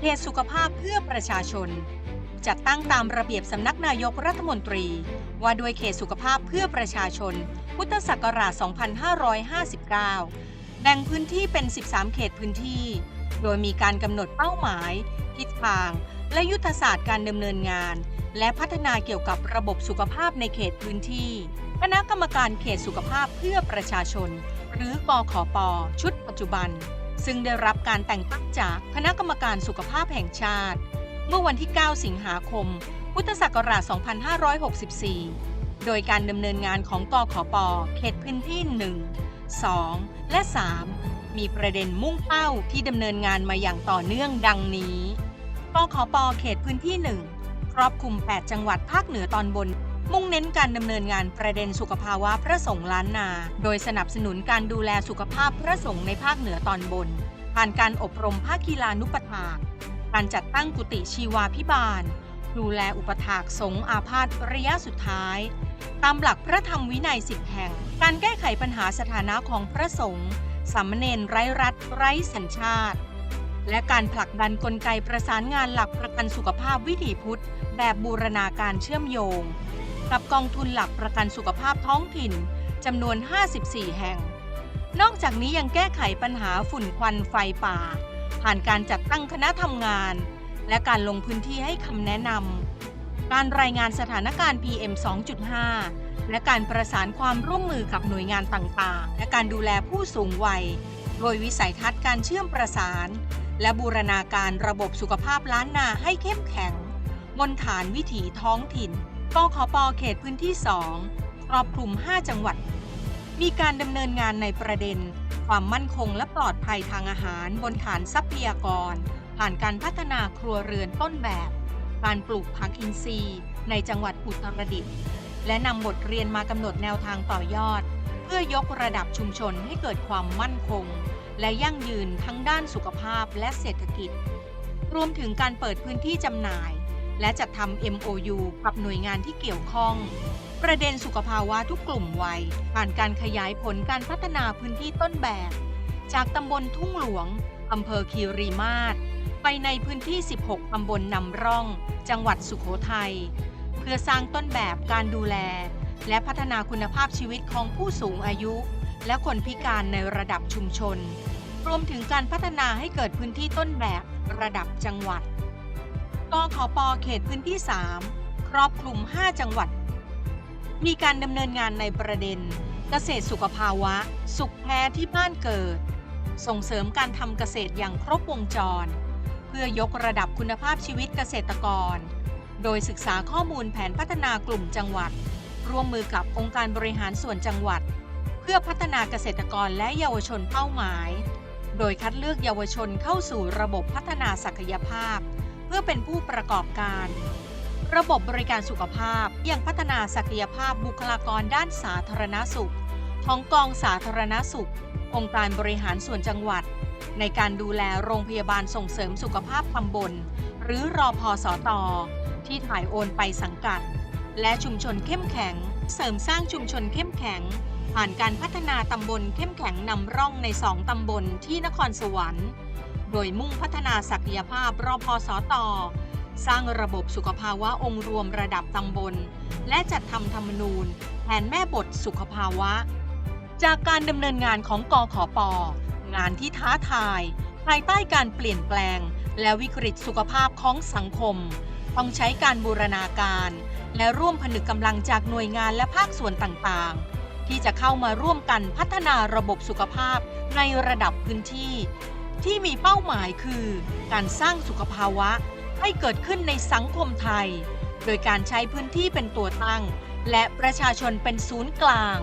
เขตสุขภาพเพื่อประชาชน จัดตั้งตามระเบียบสำนักนายกรัฐมนตรี ว่าด้วยเขตสุขภาพเพื่อประชาชน พุทธศักราช 2559 แบ่งพื้นที่เป็น 13 เขตพื้นที่ โดยมีการกำหนดเป้าหมาย ทิศทาง และยุทธศาสตร์การดำเนินงาน และพัฒนาเกี่ยวกับระบบสุขภาพในเขตพื้นที่ คณะกรรมการเขตสุขภาพเพื่อประชาชน หรือกขปชุดปัจจุบัน ซึ่งได้รับการแต่งตั้งจากคณะกรรมการสุขภาพแห่งชาติ เมื่อวันที่ 9 สิงหาคม พุทธศักราช 2564 โดยการดำเนินงานของกขอปเขตพื้นที่ 1 2 และ 3 มีประเด็นมุ่งเป้าที่ดำเนินงานมาอย่างต่อเนื่องดังนี้กขอปเขตพื้นที่ 1 ครอบคลุม 8 จังหวัดภาคเหนือตอนบน มุ่งเน้นการดำเนินงานประเด็นสุขภาวะพระสงฆ์ล้านนา โดยสนับสนุนการดูแลสุขภาพพระสงฆ์ในภาคเหนือตอนบน ผ่านการอบรมภาคกีฬานุปถากการจัดตั้งกุฏิชีวาพิบาล ดูแลอุปถากสงฆ์อาพาธระยะสุดท้าย ตามหลักพระธรรมวินัยสิบแห่ง การแก้ไขปัญหาสถานะของพระสงฆ์สามเณรไร้รัฐไร้สัญชาติ และการผลักดันกลไกประสานงานหลักประกันสุขภาพวิถีพุทธ แบบบูรณาการเชื่อมโยง กับกองทุนหลักประกันสุขภาพท้องถิ่นจำนวน 54 แห่ง นอกจากนี้ยังแก้ไขปัญหาฝุ่นควันไฟป่า ผ่านการจัดตั้งคณะทำงาน และการลงพื้นที่ให้คำแนะนำการรายงานสถานการณ์ PM 2.5 และการประสานความร่วมมือกับหน่วยงานต่างๆ และการดูแลผู้สูงวัย โดยวิสัยทัศน์การเชื่อมประสาน และบูรณาการระบบสุขภาพล้านนาให้เข้มแข็งบนฐานวิถีท้องถิ่น กขปเขตพื้นที่ 2 ครอบคลุม 5 จังหวัด มีการดำเนินงานในประเด็น ความมั่นคงและปลอดภัยทางอาหารบนฐานทรัพยากร ผ่านการพัฒนาครัวเรือนต้นแบบ การปลูกผักอินทรีย์ ในจังหวัดอุตรดิตถ์และนำบทเรียนมากำหนดแนวทางต่อยอด เพื่อยกระดับชุมชนให้เกิดความมั่นคง และยั่งยืนทั้งด้านสุขภาพและเศรษฐกิจ รวมถึงการเปิดพื้นที่จำหน่าย และจัดทำ MOU กับหน่วยงานที่เกี่ยวข้อง ประเด็นสุขภาวะทุกกลุ่มวัย ผ่านการขยายผลการพัฒนาพื้นที่ต้นแบบ จากตำบลทุ่งหลวงอำเภอคีรีมาศไปในพื้นที่ 16 ตำบลนำร่อง จังหวัดสุขโขทัย เพื่อสร้างต้นแบบการดูแล และพัฒนาคุณภาพชีวิตของผู้สูงอายุ และคนพิการในระดับชุมชน รวมถึงการพัฒนาให้เกิดพื้นที่ต้นแบบระดับจังหวัด กขปเขตพื้นที่ 3 ครอบคลุม 5 จังหวัด มีการดำเนินงานในประเด็น เกษตรสุขภาวะ สุขแท้ที่บ้านเกิด ส่งเสริมการทำเกษตรอย่างครบวงจร เพื่อยกระดับคุณภาพชีวิตเกษตรกร โดยศึกษาข้อมูลแผนพัฒนากลุ่มจังหวัด ร่วมมือกับองค์การบริหารส่วนจังหวัด เพื่อพัฒนาเกษตรกรและเยาวชนเป้าหมาย โดยคัดเลือกเยาวชนเข้าสู่ระบบพัฒนาศักยภาพ เพื่อเป็นผู้ประกอบการ ระบบบริการสุขภาพยังพัฒนาศักยภาพบุคลากรด้านสาธารณสุข ของกองสาธารณสุข องค์การบริหารส่วนจังหวัด ในการดูแลโรงพยาบาลส่งเสริมสุขภาพตำบล หรือรอพอสอตอที่ถ่ายโอนไปสังกัด และชุมชนเข้มแข็ง เสริมสร้างชุมชนเข้มแข็ง ผ่านการพัฒนาตำบลเข้มแข็งนำร่องในสองตำบลที่นครสวรรค์ ดยมุ่งพัฒนาศักยภาพรอพอสอตอสร้างระบบสุขภาวะองค์รวมระดับตำบล และจัดทำธรรมนูญแผนแม่บทสุขภาวะ จากการดำเนินงานของกอขอปงานที่ท้าทาย ภายใต้การเปลี่ยนแปลง และวิกฤตสุขภาพของสังคม ต้องใช้การบูรณาการ และร่วมผนึกกำลังจากหน่วยงานและภาคส่วนต่างๆ ที่จะเข้ามาร่วมกันพัฒนาระบบสุขภาพในระดับพื้นที่ ที่มีเป้าหมายคือ การสร้างสุขภาวะให้เกิดขึ้นในสังคมไทย โดยการใช้พื้นที่เป็นตัวตั้ง และประชาชนเป็นศูนย์กลาง